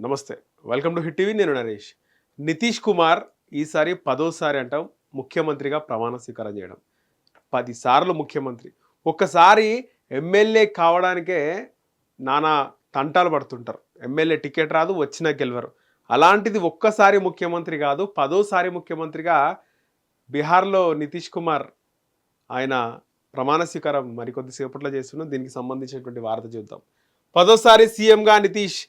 నమస్తే. Welcome to hit TV. నేను నరేష్. నితీష్ కుమార్ ఈసారి పదోసారి అంటాం ముఖ్యమంత్రిగా ప్రమాణ స్వీకారం చేయడం. పదిసార్లు ముఖ్యమంత్రి. ఒక్కసారి ఎమ్మెల్యే కావడానికే నానా తంటాలు పడుతుంటారు. ఎమ్మెల్యే టికెట్ రాదు వచ్చినా గెలవరు. అలాంటిది ఒక్కసారి ముఖ్యమంత్రి కాదు పదోసారి ముఖ్యమంత్రిగా బీహార్లో నితీష్ కుమార్ ఆయన ప్రమాణ స్వీకారం మరికొద్దిసేపట్లో చేస్తున్నాం దీనికి సంబంధించినటువంటి వార్త చూద్దాం. పదోసారి సీఎంగా నితీష్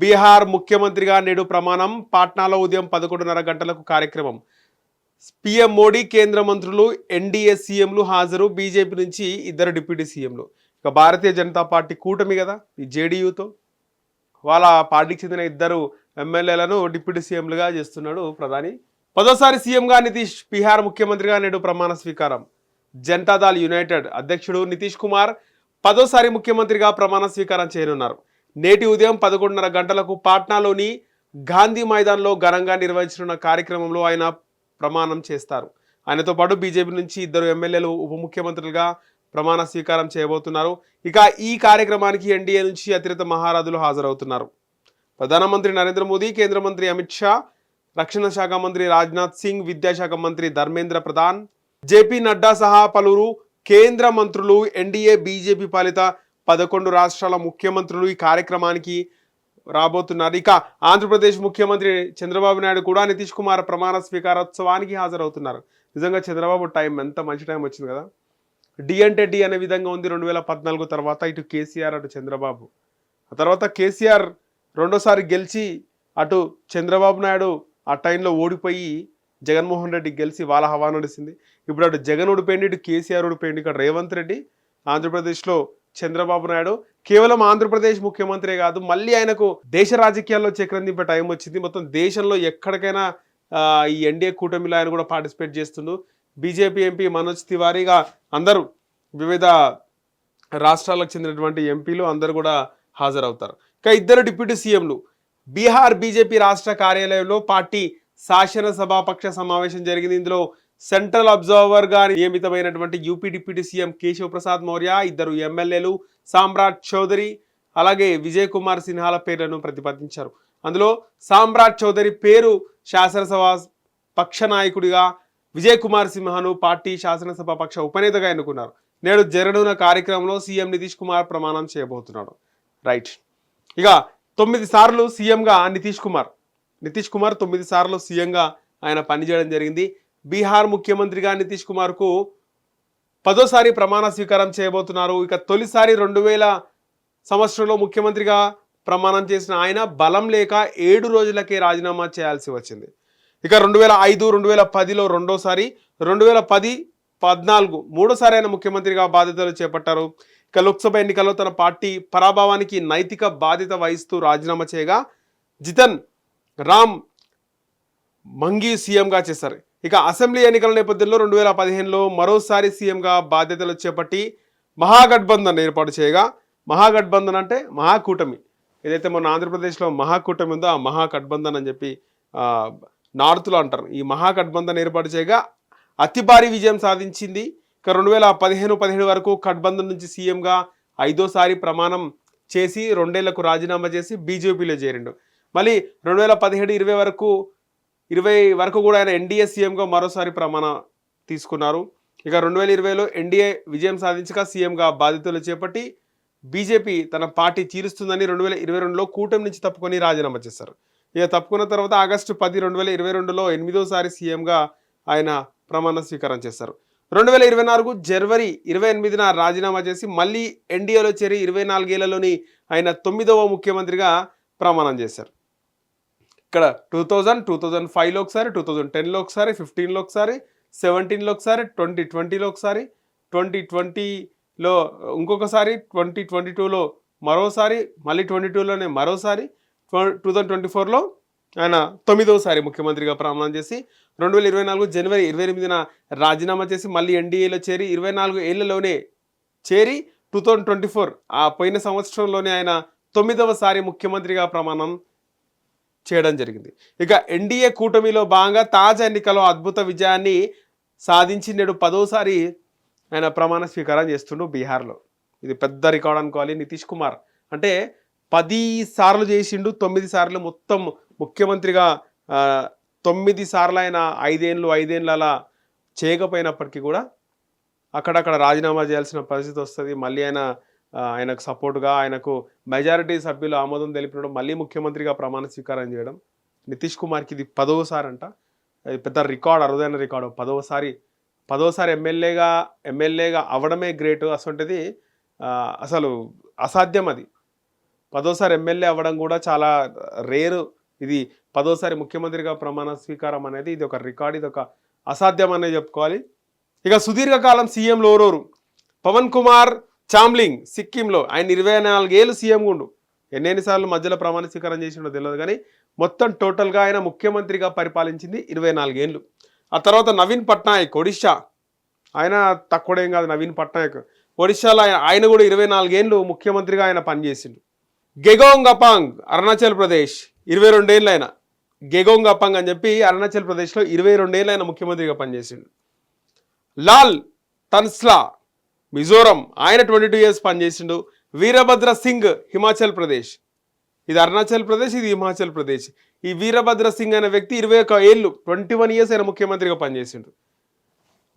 బీహార్ ముఖ్యమంత్రిగా నేడు ప్రమాణం. పాట్నాలో ఉదయం పదకొండున్నర గంటలకు కార్యక్రమం. పీఎం మోడీ కేంద్ర మంత్రులు ఎన్డీఏ సీఎంలు హాజరు. బీజేపీ నుంచి ఇద్దరు డిప్యూటీ సీఎంలు. ఇక భారతీయ జనతా పార్టీ కూటమి కదా ఈ జేడీయూతో. వాళ్ళ పార్టీకి చెందిన ఇద్దరు ఎమ్మెల్యేలను డిప్యూటీ సీఎంలుగా చేస్తున్నాడు ప్రధాని. పదోసారి సీఎంగా నితీష్ బీహార్ ముఖ్యమంత్రిగా నేడు ప్రమాణ స్వీకారం. జనతాదళ్ యునైటెడ్ అధ్యక్షుడు నితీష్ కుమార్ పదోసారి ముఖ్యమంత్రిగా ప్రమాణ స్వీకారం చేయనున్నారు. నేటి ఉదయం పదకొండున్నర గంటలకు పాట్నాలోని గాంధీ మైదాన్లో ఘనంగా నిర్వహించనున్న కార్యక్రమంలో ఆయన ప్రమాణం చేస్తారు. ఆయనతో పాటు బీజేపీ నుంచి ఇద్దరు ఎమ్మెల్యేలు ఉప ముఖ్యమంత్రులుగా ప్రమాణ స్వీకారం చేయబోతున్నారు. ఇక ఈ కార్యక్రమానికి ఎన్డీఏ నుంచి అతిరిత మహారాజులు హాజరవుతున్నారు. ప్రధానమంత్రి నరేంద్ర మోదీ కేంద్ర మంత్రి అమిత్ షా రక్షణ శాఖ మంత్రి రాజ్నాథ్ సింగ్ విద్యాశాఖ మంత్రి ధర్మేంద్ర ప్రధాన్ జేపీ నడ్డా సహా పలువురు కేంద్ర మంత్రులు ఎన్డీఏ బీజేపీ పాలిత పదకొండు రాష్ట్రాల ముఖ్యమంత్రులు ఈ కార్యక్రమానికి రాబోతున్నారు. ఇక ఆంధ్రప్రదేశ్ ముఖ్యమంత్రి చంద్రబాబు నాయుడు కూడా నితీష్ కుమార్ ప్రమాణ స్వీకారోత్సవానికి హాజరవుతున్నారు. నిజంగా చంద్రబాబు టైం ఎంత మంచి టైం వచ్చింది కదా. డి అంటే డి అనే విధంగా ఉంది రెండు వేల పద్నాలుగు తర్వాత ఇటు కేసీఆర్ అటు చంద్రబాబు. ఆ తర్వాత కేసీఆర్ రెండోసారి గెలిచి అటు చంద్రబాబు నాయుడు ఆ టైంలో ఓడిపోయి జగన్మోహన్ రెడ్డి గెలిచి వాళ్ళ హవా నడిచింది ఇప్పుడు అటు జగన్ ఓడిపోయింది ఇటు కేసీఆర్ ఓడిపోయింది ఇక్కడ రేవంత్ రెడ్డి ఆంధ్రప్రదేశ్లో చంద్రబాబు నాయుడు కేవలం ఆంధ్రప్రదేశ్ ముఖ్యమంత్రి కాదు మళ్ళీ ఆయనకు దేశ రాజకీయాల్లో చక్రందింపే టైం వచ్చింది. మొత్తం దేశంలో ఎక్కడికైనా ఈ ఎన్డీఏ కూటమిలో ఆయన కూడా పార్టిసిపేట్ చేస్తుండు. బీజేపీ ఎంపీ మనోజ్ తివారీగా అందరూ వివిధ రాష్ట్రాలకు చెందినటువంటి ఎంపీలు అందరూ కూడా హాజరవుతారు. ఇక ఇద్దరు డిప్యూటీ సీఎంలు బీహార్ బీజేపీ రాష్ట్ర కార్యాలయంలో పార్టీ శాసనసభాపక్ష సమావేశం జరిగింది. ఇందులో సెంట్రల్ అబ్జర్వర్గా నియమితమైనటువంటి UP deputy CM Keshav Prasad Maurya ఇద్దరు ఎమ్మెల్యేలు సామ్రాట్ చౌదరి అలాగే విజయ్ కుమార్ సిన్హాల పేర్లను ప్రతిపాదించారు. అందులో సామ్రాట్ చౌదరి పేరు శాసనసభ పక్ష నాయకుడిగా విజయ్ కుమార్ సింహను పార్టీ శాసనసభ పక్ష ఉపనేతగా ఎన్నుకున్నారు. నేడు జరగనున్న కార్యక్రమంలో సీఎం నితీష్ కుమార్ ప్రమాణం చేయబోతున్నాడు. రైట్. ఇక తొమ్మిది సార్లు సీఎంగా నితీష్ కుమార్. నితీష్ కుమార్ తొమ్మిది సార్లు సీఎంగా ఆయన పనిచేయడం జరిగింది. బీహార్ ముఖ్యమంత్రిగా నితీష్ కుమార్కు పదోసారి ప్రమాణ స్వీకారం చేయబోతున్నారు. ఇక తొలిసారి రెండు వేల సంవత్సరంలో ముఖ్యమంత్రిగా ప్రమాణం చేసిన ఆయన బలం లేక ఏడు రోజులకే రాజీనామా చేయాల్సి వచ్చింది. ఇక రెండు వేల ఐదు రెండు వేల పదిలో రెండోసారి రెండు వేల పది పద్నాలుగు మూడోసారి ఆయన ముఖ్యమంత్రిగా బాధ్యతలు చేపట్టారు. ఇక లోక్సభ ఎన్నికల్లో తన పార్టీ పరాభవానికి నైతిక బాధ్యత వహిస్తూ రాజీనామా చేయగా జితన్ రామ్ మంగి సీఎంగా చేశారు. ఇక అసెంబ్లీ ఎన్నికల నేపథ్యంలో రెండు వేల పదిహేనులో మరోసారి సీఎంగా బాధ్యతలు చేపట్టి మహాగఠబంధన్ ఏర్పాటు చేయగా మహాగఠబంధన్ అంటే మహాకూటమి. ఏదైతే మన ఆంధ్రప్రదేశ్లో మహాకూటమి ఉందో ఆ మహాగఠబంధన్ అని చెప్పి నార్త్లో అంటారు. ఈ మహాగఠబంధన్ ఏర్పాటు చేయగా అతి భారీ విజయం సాధించింది. ఇక రెండు వేల పదిహేను పదిహేడు వరకు గఠబంధన్ నుంచి సీఎంగా ఐదోసారి ప్రమాణం చేసి రెండేళ్ళకు రాజీనామా చేసి బీజేపీలో చేరిండు. మళ్ళీ రెండు వేల పదిహేడు ఇరవై వరకు ఇరవై వరకు కూడా ఆయన ఎన్డీఏ సీఎంగా మరోసారి ప్రమాణ తీసుకున్నారు. ఇక రెండు వేల ఇరవైలో ఎన్డీఏ విజయం సాధించగా సీఎంగా బాధ్యతలు చేపట్టి బీజేపీ తన పార్టీ చీరుస్తుందని రెండు వేల ఇరవై రెండులో కూటమి నుంచి తప్పుకొని రాజీనామా చేశారు. ఇక తప్పుకున్న తర్వాత ఆగస్టు పది రెండు వేల ఇరవై రెండులో ఎనిమిదోసారి సీఎంగా ఆయన ప్రమాణ స్వీకారం చేశారు. రెండు వేల ఇరవై నాలుగు జనవరి ఇరవై ఎనిమిదిన రాజీనామా చేసి మళ్ళీ ఎన్డీఏలో చేరి ఇరవై నాలుగేళ్ళలోని ఆయన తొమ్మిదవ ముఖ్యమంత్రిగా ప్రమాణం చేశారు. ఇక్కడ టూ థౌజండ్ టూ థౌజండ్ ఫైవ్లో ఒకసారి టూ థౌజండ్ టెన్లో ఒకసారి ఫిఫ్టీన్లో ఒకసారి సెవెంటీన్లో ఒకసారి ట్వంటీ ట్వంటీలో ఒకసారి ట్వంటీ ట్వంటీలో ఇంకొకసారి ట్వంటీ ట్వంటీ టూలో మరోసారి మళ్ళీ ట్వంటీ టూలోనే మరోసారి టూ థౌజండ్ ట్వంటీ ఫోర్లో ఆయన తొమ్మిదోసారి ముఖ్యమంత్రిగా ప్రమాణం చేసి రెండు వేల ఇరవై నాలుగు జనవరి ఇరవై ఎనిమిదిన రాజీనామా చేసి మళ్ళీ ఎన్డీఏలో చేరి ఇరవై నాలుగు ఏళ్ళలోనే చేరి టూ థౌజండ్ ట్వంటీ ఫోర్ ఆ పోయిన సంవత్సరంలోనే ఆయన తొమ్మిదవసారి ముఖ్యమంత్రిగా ప్రమాణం చేయడం జరిగింది. ఇక ఎన్డీఏ కూటమిలో భాగంగా తాజా ఎన్నికలో అద్భుత విజయాన్ని సాధించి నేడు పదోసారి ఆయన ప్రమాణ స్వీకారం చేస్తుండు బీహార్లో. ఇది పెద్ద రికార్డ్ అనుకోవాలి. నితీష్ కుమార్ అంటే పది సార్లు చేసిండు తొమ్మిది సార్లు మొత్తం ముఖ్యమంత్రిగా తొమ్మిది సార్లు ఆయన ఐదేళ్ళు ఐదేళ్ళు అలా చేయకపోయినప్పటికీ కూడా అక్కడక్కడ రాజీనామా చేయాల్సిన పరిస్థితి వస్తుంది. మళ్ళీ ఆయన ఆయనకు సపోర్ట్గా ఆయనకు మెజారిటీ సభ్యులు ఆమోదం తెలిపినప్పుడు మళ్ళీ ముఖ్యమంత్రిగా ప్రమాణ స్వీకారం చేయడం. నితీష్ కుమార్కి ఇది పదవసారి అంట ఇది పెద్ద రికార్డ్ అరుదైన రికార్డు. పదవసారి పదవసారి ఎమ్మెల్యేగా ఎమ్మెల్యేగా అవడమే గ్రేట్. అసొంటిది అసలు అసాధ్యం అది. పదోసారి ఎమ్మెల్యే అవ్వడం కూడా చాలా రేరు. ఇది పదోసారి ముఖ్యమంత్రిగా ప్రమాణ స్వీకారం అనేది ఇది ఒక రికార్డ్ ఇది ఒక అసాధ్యం అనేది చెప్పుకోవాలి. ఇక సుదీర్ఘకాలం సీఎం ఓరోరు పవన్ కుమార్ చామ్లింగ్ సిక్కింలో ఆయన ఇరవై నాలుగేళ్ళు సీఎం గుండు ఎన్నెన్నిసార్లు మధ్యలో ప్రమాణ స్వీకారం చేసిండో తెలియదు కానీ మొత్తం టోటల్గా ఆయన ముఖ్యమంత్రిగా పరిపాలించింది ఇరవై నాలుగేళ్ళు. ఆ తర్వాత నవీన్ పట్నాయక్ ఒడిషా ఆయన తక్కువడేం కాదు నవీన్ పట్నాయక్. ఒడిశాలో ఆయన కూడా ఇరవై నాలుగేళ్ళు ముఖ్యమంత్రిగా ఆయన పనిచేసిండు. గెగోంగ్ అపాంగ్ అరుణాచల్ ప్రదేశ్. ఇరవై రెండేళ్ళు ఆయన. గెగోంగ్ అపాంగ్ అని చెప్పి అరుణాచల్ ప్రదేశ్లో ఇరవై రెండేళ్ళు ఆయన ముఖ్యమంత్రిగా పనిచేసిండు. లాల్ తన్స్లా మిజోరం ఆయన ట్వంటీ టూ ఇయర్స్ పనిచేసిండు. వీరభద్ర సింగ్ హిమాచల్ ప్రదేశ్. ఇది అరుణాచల్ ప్రదేశ్ ఇది హిమాచల్ ప్రదేశ్. ఈ వీరభద్ర సింగ్ అనే వ్యక్తి ఇరవై ఒక ఏళ్ళు ట్వంటీ వన్ ఇయర్స్ ఆయన ముఖ్యమంత్రిగా పనిచేసిండు.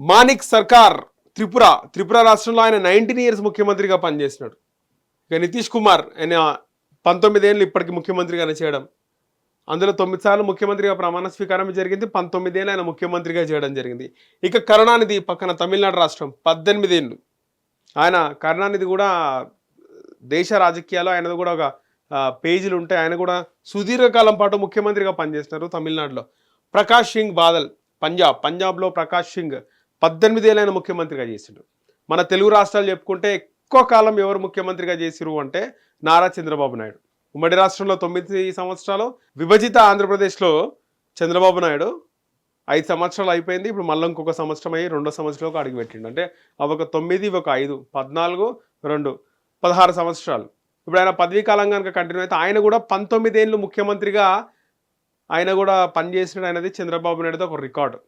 మానిక్ సర్కార్ త్రిపుర త్రిపుర రాష్ట్రంలో ఆయన నైన్టీన్ ఇయర్స్ ముఖ్యమంత్రిగా పనిచేసినాడు. ఇక నితీష్ కుమార్ ఆయన పంతొమ్మిది ఏళ్ళు ఇప్పటికి ముఖ్యమంత్రిగానే చేయడం. అందులో తొమ్మిది సార్లు ముఖ్యమంత్రిగా ప్రమాణ స్వీకారం జరిగింది పంతొమ్మిది ఏళ్ళు ఆయన ముఖ్యమంత్రిగా చేయడం జరిగింది. ఇక కరుణానిధి పక్కన తమిళనాడు రాష్ట్రం పద్దెనిమిది ఏళ్ళు. ఆయన కరుణానిధి కూడా దేశ రాజకీయాల్లో ఆయనది కూడా ఒక పేజీలు ఉంటాయి. ఆయన కూడా సుదీర్ఘకాలం పాటు ముఖ్యమంత్రిగా పనిచేస్తున్నారు తమిళనాడులో. ప్రకాష్ సింగ్ బాదల్ పంజాబ్. పంజాబ్లో ప్రకాష్ సింగ్ పద్దెనిమిదేళ్ళైన ముఖ్యమంత్రిగా చేసిండు. మన తెలుగు రాష్ట్రాలు చెప్పుకుంటే ఎక్కువ కాలం ఎవరు ముఖ్యమంత్రిగా చేసిరు అంటే నారా చంద్రబాబు నాయుడు. ఉమ్మడి రాష్ట్రంలో తొమ్మిది సంవత్సరాలు విభజిత ఆంధ్రప్రదేశ్లో చంద్రబాబు నాయుడు ఐదు సంవత్సరాలు అయిపోయింది. ఇప్పుడు మళ్ళీ ఇంకొక సంవత్సరం అయ్యి రెండో సంవత్సరంలోకి అడుగు పెట్టిండు. అంటే అవి ఒక తొమ్మిది ఒక ఐదు పద్నాలుగు రెండు పదహారు సంవత్సరాలు. ఇప్పుడు ఆయన పదవీ కాలం కనుక కంటిన్యూ అయితే ఆయన కూడా పంతొమ్మిదేళ్ళు ముఖ్యమంత్రిగా ఆయన కూడా పనిచేసినాడు అనేది చంద్రబాబు నాయుడుతో ఒక రికార్డు.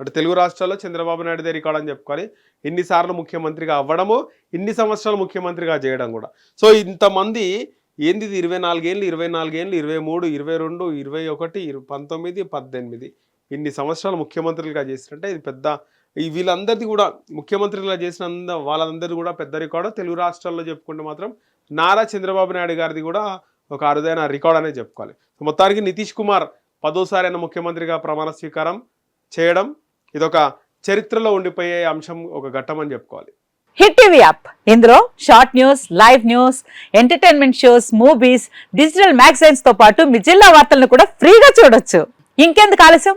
అంటే తెలుగు రాష్ట్రాల్లో చంద్రబాబు నాయుడుదే రికార్డు అని చెప్పుకోవాలి ఇన్నిసార్లు ముఖ్యమంత్రిగా అవ్వడము ఇన్ని సంవత్సరాలు ముఖ్యమంత్రిగా చేయడం కూడా. సో ఇంతమంది ఏంది ఇరవై నాలుగేళ్ళు ఇరవై నాలుగేళ్ళు ఇరవై మూడు ఇరవై రెండు ఇరవై ఒకటి ఇరు పంతొమ్మిది పద్దెనిమిది. ఇన్ని సంవత్సరాలు ముఖ్యమంత్రులుగా చేసినట్టే ఇది పెద్ద ఈ వీళ్ళందరిది కూడా ముఖ్యమంత్రిగా చేసిన వాళ్ళందరిది కూడా పెద్ద రికార్డు. తెలుగు రాష్ట్రాల్లో చెప్పుకుంటే మాత్రం నారా చంద్రబాబు నాయుడు గారిది కూడా ఒక అరుదైన రికార్డ్ అనేది చెప్పుకోవాలి. మొత్తానికి నితీష్ కుమార్ పదోసారి అయిన ముఖ్యమంత్రిగా ప్రమాణ స్వీకారం చేయడం ఇదొక చరిత్రలో ఉండిపోయే అంశం ఒక ఘట్టం అని చెప్పుకోవాలి. Hit TV app. ఇందులో short news live news entertainment shows movies digital మ్యాగజైన్స్తో పాటు మీ జిల్లా వార్తలను కూడా ఫ్రీగా చూడొచ్చు. ఇంకెందుకు ఆలస్యం?